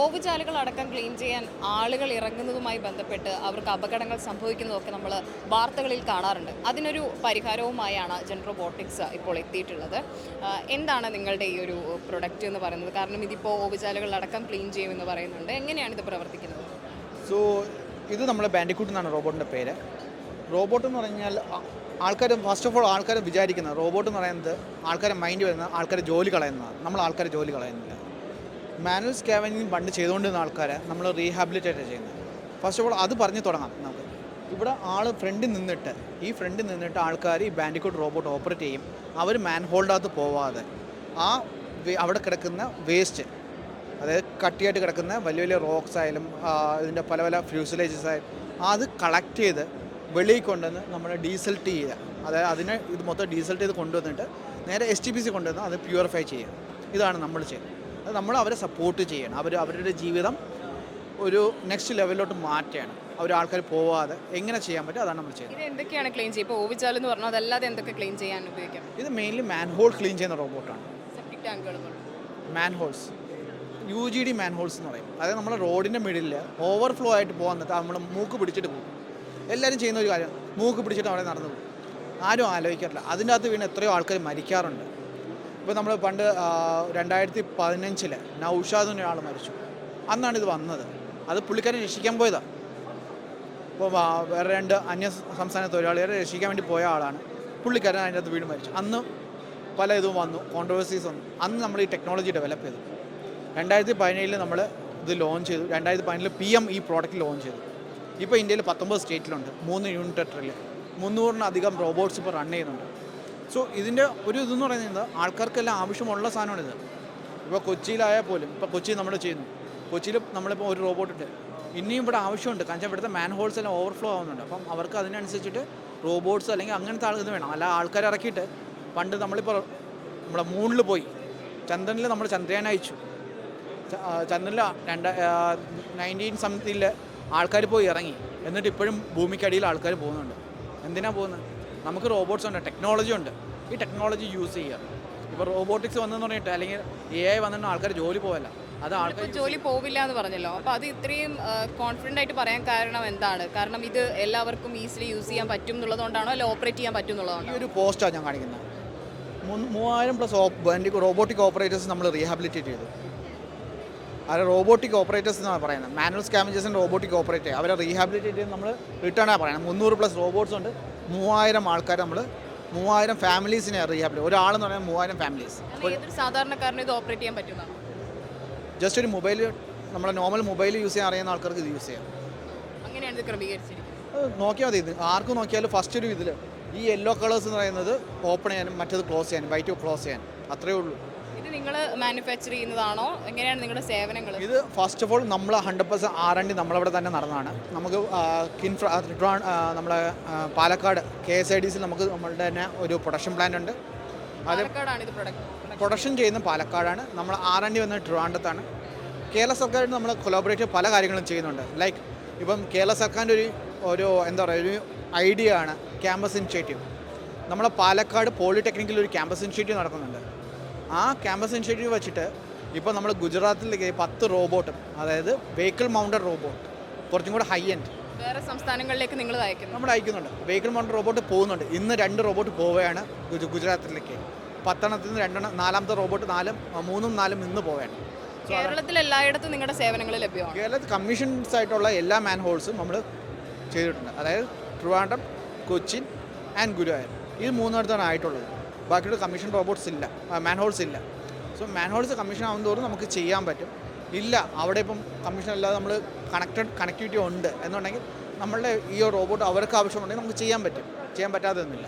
ഓവുചാലുകൾ അടക്കം ക്ലീൻ ചെയ്യാൻ ആളുകൾ ഇറങ്ങുന്നതുമായി ബന്ധപ്പെട്ട് അവർക്ക് അപകടങ്ങൾ സംഭവിക്കുന്നതൊക്കെ നമ്മൾ വാർത്തകളിൽ കാണാറുണ്ട്. അതിനൊരു പരിഹാരവുമായാണ് ജെൻഡർ റോബോട്ടിക്സ് ഇപ്പോൾ എത്തിയിട്ടുള്ളത്. എന്താണ് നിങ്ങളുടെ ഈ ഒരു പ്രൊഡക്റ്റ് എന്ന് പറയുന്നത്? കാരണം ഇതിപ്പോൾ ഓവുചാലുകൾ അടക്കം ക്ലീൻ ചെയ്യുമെന്ന് പറയുന്നുണ്ട്. എങ്ങനെയാണ് ഇത് പ്രവർത്തിക്കുന്നത്? സോ ഇത് നമ്മളെ ബാൻഡിക്കൂട്ട് എന്നാണ് റോബോട്ടിന്റെ പേര്. റോബോട്ട് എന്ന് പറഞ്ഞാൽ ആൾക്കാർ ഫസ്റ്റ് ഓഫ് ഓൾ ആൾക്കാർ വിചാരിക്കുന്നത് റോബോട്ട് എന്ന് പറയുന്നത് ആൾക്കാരെ മൈൻഡ് വരുന്ന ആൾക്കാരെ ജോലി കളയുന്നതാണ്. നമ്മൾ ആൾക്കാരെ ജോലി കളയുന്നില്ല. മാനുവൽ സ്കാവനിങ് പണ്ട് ചെയ്തുകൊണ്ടിരുന്ന ആൾക്കാരെ നമ്മൾ റീഹാബിലിറ്റേറ്റ് ചെയ്യുന്നത്. ഫസ്റ്റ് ഓഫ് ഓൾ അത് പറഞ്ഞു തുടങ്ങാം നമുക്ക്. ഇവിടെ ആൾ ഫ്രണ്ടിൽ നിന്നിട്ട് ഈ ഫ്രണ്ടിൽ നിന്നിട്ട് ആൾക്കാർ ഈ ബാൻഡിക്കോട്ട് റോബോട്ട് ഓപ്പറേറ്റ് ചെയ്യും. അവർ മാൻ ഹോൾഡാകത്ത് പോവാതെ. ആ അവിടെ കിടക്കുന്ന വേസ്റ്റ് അതായത് കട്ടിയായിട്ട് കിടക്കുന്ന വലിയ വലിയ റോക്സ് ആയാലും ഇതിന്റെ പല പല ഫ്യൂസിലേജസ് ആയാലും അത് കളക്ട് ചെയ്ത് വെളിയിൽ കൊണ്ടുവന്ന് നമ്മൾ ഡീസൽട്ട് ചെയ്യുക. അതായത് അതിനെ ഇത് മൊത്തം ഡീസൽട്ട് ചെയ്ത് കൊണ്ടുവന്നിട്ട് നേരെ എസ് ടി പി സി കൊണ്ടുവന്ന് അത് പ്യൂരിഫൈ ചെയ്യുക. ഇതാണ് നമ്മൾ ചെയ്യുന്നത്. നമ്മൾ അവരെ സപ്പോർട്ട് ചെയ്യണം. അവർ അവരുടെ ജീവിതം ഒരു നെക്സ്റ്റ് ലെവലിലോട്ട് മാറ്റുകയാണ് അവർ ആൾക്കാർ പോവാതെ എങ്ങനെ ചെയ്യാൻ പറ്റും അതാണ് നമ്മൾ ചെയ്യുന്നത്. ഇത് എന്തൊക്കെയാണ് ക്ലീൻ ചെയ്യുക? ഇപ്പോൾ ഓവുചാൽ എന്ന് പറഞ്ഞാൽ അതല്ലാതെ എന്തൊക്കെ ക്ലീൻ ചെയ്യാൻ ഉപയോഗിക്കാം? ഇത് മെയിൻലി മാൻഹോൾ ക്ലീൻ ചെയ്യുന്ന റോബോട്ടാണ് സെപ്റ്റിക് ടാങ്കുകൾ manholes U G D manholes എന്ന് പറയും. അതായത് നമ്മുടെ റോഡിന്റെ മിഡിൽ ഓവർഫ്ലോ ആയിട്ട് പോകാൻ നിന്നിട്ട് നമ്മൾ മൂക്ക് പിടിച്ചിട്ട് പോകും. എല്ലാവരും ചെയ്യുന്ന ഒരു കാര്യം മൂക്ക് പിടിച്ചിട്ട് അവിടെ നടന്നു പോകും. ആരും ആലോചിക്കാറില്ല. അതിന്റെ അകത്ത് വീണ് എത്രയോ ആൾക്കാർ മരിക്കാറുണ്ട്. ഇപ്പോൾ നമ്മൾ പണ്ട് രണ്ടായിരത്തി പതിനഞ്ചിൽ നൗഷാദ് എന്ന ഒരാൾ മരിച്ചു. അന്നാണ് ഇത് വന്നത്. അത് പുള്ളിക്കാരൻ രക്ഷിക്കാൻ പോയതാണ് ഇപ്പോൾ വേറെ രണ്ട് അന്യ സംസ്ഥാന തൊഴിലാളികളെ രക്ഷിക്കാൻ വേണ്ടി പോയ ആളാണ്. പുള്ളിക്കാരൻ അതിന്റെ അകത്ത് വീട് മരിച്ചു. അന്ന് പല ഇതും വന്നു കോൺട്രവേഴ്സീസ് വന്നു. അന്ന് നമ്മൾ ഈ ടെക്നോളജി ഡെവലപ്പ് ചെയ്തു. രണ്ടായിരത്തി പതിനേഴിൽ നമ്മൾ ഇത് ലോഞ്ച് ചെയ്തു. രണ്ടായിരത്തി പതിനേഴിൽ പി എം ഈ പ്രോഡക്റ്റ് ലോഞ്ച് ചെയ്തു. ഇപ്പോൾ ഇന്ത്യയിൽ പത്തൊമ്പത് സ്റ്റേറ്റിലുണ്ട് മൂന്ന് യൂണിറ്ററിൽ മുന്നൂറിനധികം റോബോട്ട്സ് ഇപ്പോൾ റൺ ചെയ്യുന്നുണ്ട്. സോ ഇതിന്റെ ഒരു ഇതെന്ന് പറയുന്നത് ആൾക്കാർക്കെല്ലാം ആവശ്യമുള്ള സാധനമാണിത് ഇപ്പോൾ കൊച്ചിയിലായാൽ പോലും ഇപ്പോൾ കൊച്ചി നമ്മൾ ചെയ്യുന്നു. കൊച്ചിയിൽ നമ്മളിപ്പോൾ ഒരു റോബോട്ട് ഉണ്ട്. ഇനിയും ഇവിടെ ആവശ്യമുണ്ട്. കാരണം ഇവിടുത്തെ മാൻ ഹോൾസ് എല്ലാം ഓവർഫ്ലോ ആവുന്നുണ്ട്. അപ്പം അവർക്ക് അതിനനുസരിച്ചിട്ട് റോബോട്ട്സ് അല്ലെങ്കിൽ അങ്ങനത്തെ ഇത് വേണം. അല്ല ആൾക്കാർ ഇറക്കിയിട്ട് പണ്ട് നമ്മളിപ്പോൾ നമ്മുടെ മൂണിൽ പോയി. ചന്ദ്രനിൽ നമ്മൾ ചന്ദ്രയാൻ അയച്ചു. ചന്ദ്രനിൽ രണ്ട് നയന്റീൻ സംതിങ്ങിൽ ആൾക്കാർ പോയി ഇറങ്ങി. എന്നിട്ട് ഇപ്പോഴും ഭൂമിക്കടിയിൽ ആൾക്കാർ പോകുന്നുണ്ട്. എന്തിനാണ് പോകുന്നത് നമുക്ക് റോബോട്ട്സ് ഉണ്ട് ടെക്നോളജി ഉണ്ട്. ഈ ടെക്നോളജി യൂസ് ചെയ്യുക. ഇപ്പോൾ റോബോട്ടിക്സ് വന്നെന്ന് പറഞ്ഞിട്ട് അല്ലെങ്കിൽ എ ഐ വന്നിട്ട് ആൾക്കാർ ജോലി പോകല്ല അത് ആൾക്കാർ ജോലി പോവില്ല എന്ന് പറഞ്ഞല്ലോ. അപ്പോൾ അത് ഇത്രയും കോൺഫിഡന്റ് ആയിട്ട് പറയാൻ കാരണം എന്താണ്? കാരണം ഇത് എല്ലാവർക്കും ഈസിലി യൂസ് ചെയ്യാൻ പറ്റും എന്നുള്ളതുകൊണ്ടാണോ? അല്ല ഓപ്പറേറ്റ് ചെയ്യാൻ പറ്റും ഈ എന്നുള്ളതുകൊണ്ടാണോ ഒരു പോസ്റ്റാണ് ഞാൻ കാണിക്കുന്നത്. മൂവായിരം പ്ലസ് റോബോട്ടിക് ഓപ്പറേറ്റേഴ്സ് നമ്മൾ റീഹാബിലിറ്റേറ്റ് ചെയ്തു. അത് റോബോട്ടിക് ഓപ്പറേറ്റേഴ്സ് എന്നാണ് പറയുന്നത്. മാനുവൽ സ്കാമേജേഴ്സിന്റെ റോബോട്ടിക് ഓപ്പറേറ്റർ അവരെ റീഹാബിലിറ്റേറ്റ് ചെയ്ത് നമ്മൾ റിട്ടേൺ ആണ് പറയുന്നത്. മുന്നൂറ് പ്ലസ് റോബോട്ട്സ് ഉണ്ട്. മൂവായിരം ആൾക്കാർ നമ്മൾ മൂവായിരം ഫാമിലീസിനെ റീഹാബിലിറ്റ് ഒരാളെന്ന് പറയുന്നത് മൂവായിരം ഫാമിലീസ്. സാധാരണക്കാരനും ഇത് ഓപ്പറേറ്റ് ചെയ്യാൻ പറ്റുന്ന? ജസ്റ്റ് ഒരു മൊബൈൽ നമ്മുടെ നോർമൽ മൊബൈൽ യൂസ് ചെയ്യാൻ അറിയുന്ന ആൾക്കാർക്ക് ഇത് യൂസ് ചെയ്യാം. അങ്ങനെയാണ് ഇത് ക്രമീകരിച്ചിരിക്കുന്നത്. നോക്കിയാൽ മതി ഇത് ആർക്ക് നോക്കിയാലും ഫസ്റ്റ് ഒരു ഇതിൽ ഈ യെല്ലോ കളേഴ്സ് എന്ന് പറയുന്നത് ഓപ്പൺ ചെയ്യാനും മറ്റേത് ക്ലോസ് ചെയ്യാനും വൈറ്റ് ക്ലോസ് ചെയ്യാനും അത്രയേ ഉള്ളൂ. ഇത് നിങ്ങൾ മാനുഫാക്ചർ ചെയ്യുന്നതാണോ? എങ്ങനെയാണ് നിങ്ങളുടെ സേവനങ്ങൾ ഇത് ഫസ്റ്റ് ഓഫ് ഓൾ നമ്മൾ hundred percent R N D നമ്മളവിടെ തന്നെ നടന്നതാണ്. നമുക്ക് കിൻഫ്ര നമ്മുടെ നമ്മളെ Palakkad K S I D സിൽ നമുക്ക് നമ്മളുടെ തന്നെ ഒരു പ്രൊഡക്ഷൻ പ്ലാൻ ഉണ്ട്. അത് പാലക്കാടാണ് ഇത് പ്രൊഡക്റ്റ് പ്രൊഡക്ഷൻ ചെയ്യുന്ന പാലക്കാടാണ്. നമ്മൾ ആർ എൻ ഡി വന്ന ട്രിവാൻഡത്താണ്. കേരള സർക്കാരായിട്ട് നമ്മൾ കൊലാബറേറ്റ് പല കാര്യങ്ങളും ചെയ്യുന്നുണ്ട്. ലൈക്ക് ഇപ്പം കേരള സർക്കാരിന്റെ ഒരു ഒരു എന്താ പറയുക ഒരു ഐഡിയ ആണ് ക്യാമ്പസ് ഇനിഷ്യേറ്റീവ് നമ്മളെ പാലക്കാട് പോളിടെക്നിക്കിൽ ഒരു ക്യാമ്പസ് ഇനിഷ്യേറ്റീവ് നടക്കുന്നുണ്ട്. ആ ക്യാമ്പസ് ഇനിഷ്യേറ്റീവ് വെച്ചിട്ട് ഇപ്പോൾ നമ്മൾ ഗുജറാത്തിലേക്ക് പത്ത് റോബോട്ടും അതായത് വെഹിക്കിൾ മൗണ്ടഡ് റോബോട്ട് കുറച്ചും കൂടെ ഹൈ എൻഡ് വേറെ സംസ്ഥാനങ്ങളിലേക്ക് നിങ്ങൾ അയക്കുന്നു. നമ്മൾ അയക്കുന്നുണ്ട്. വെഹിക്കിൾ മൗണ്ടഡ് റോബോട്ട് പോകുന്നുണ്ട്. ഇന്ന് രണ്ട് റോബോട്ട് പോവുകയാണ് ഗുജ- ഗുജറാത്തിലേക്ക്. പത്തെണ്ണത്തിൽ നിന്ന് രണ്ടെണ്ണം നാലാമത്തെ റോബോട്ട് നാലും മൂന്നും നാലും ഇന്ന് പോവുകയാണ്. കേരളത്തിൽ എല്ലായിടത്തും നിങ്ങളുടെ സേവനങ്ങൾ ലഭ്യമാണ്. കേരളത്തിൽ കമ്മീഷൻസ് ആയിട്ടുള്ള എല്ലാ മാൻ ഹോൾസും നമ്മൾ ചെയ്തിട്ടുണ്ട്. അതായത് ട്രിവാൻഡ്രം കൊച്ചിൻ ആൻഡ് ഗുരുവായൂർ. ഇത് മൂന്നിടത്താണ് ആയിട്ടുള്ളത്. ബാക്കിയുള്ള കമ്മീഷൻ റോബോട്ട്സ് ഇല്ല. മാൻഹോൾസ് ഇല്ല. സോ മാൻഹോൾസ് കമ്മീഷൻ ആവുന്നതോറും നമുക്ക് ചെയ്യാൻ പറ്റും. ഇല്ല അവിടെ ഇപ്പം കമ്മീഷൻ അല്ലാതെ നമ്മൾ കണക്റ്റഡ് കണക്ടിവിറ്റി ഉണ്ട്. എന്നുണ്ടെങ്കിൽ നമ്മളുടെ ഈ റോബോട്ട് അവർക്ക് ആവശ്യമുണ്ടെങ്കിൽ നമുക്ക് ചെയ്യാൻ പറ്റും. ചെയ്യാൻ പറ്റാതെ ഒന്നുമില്ല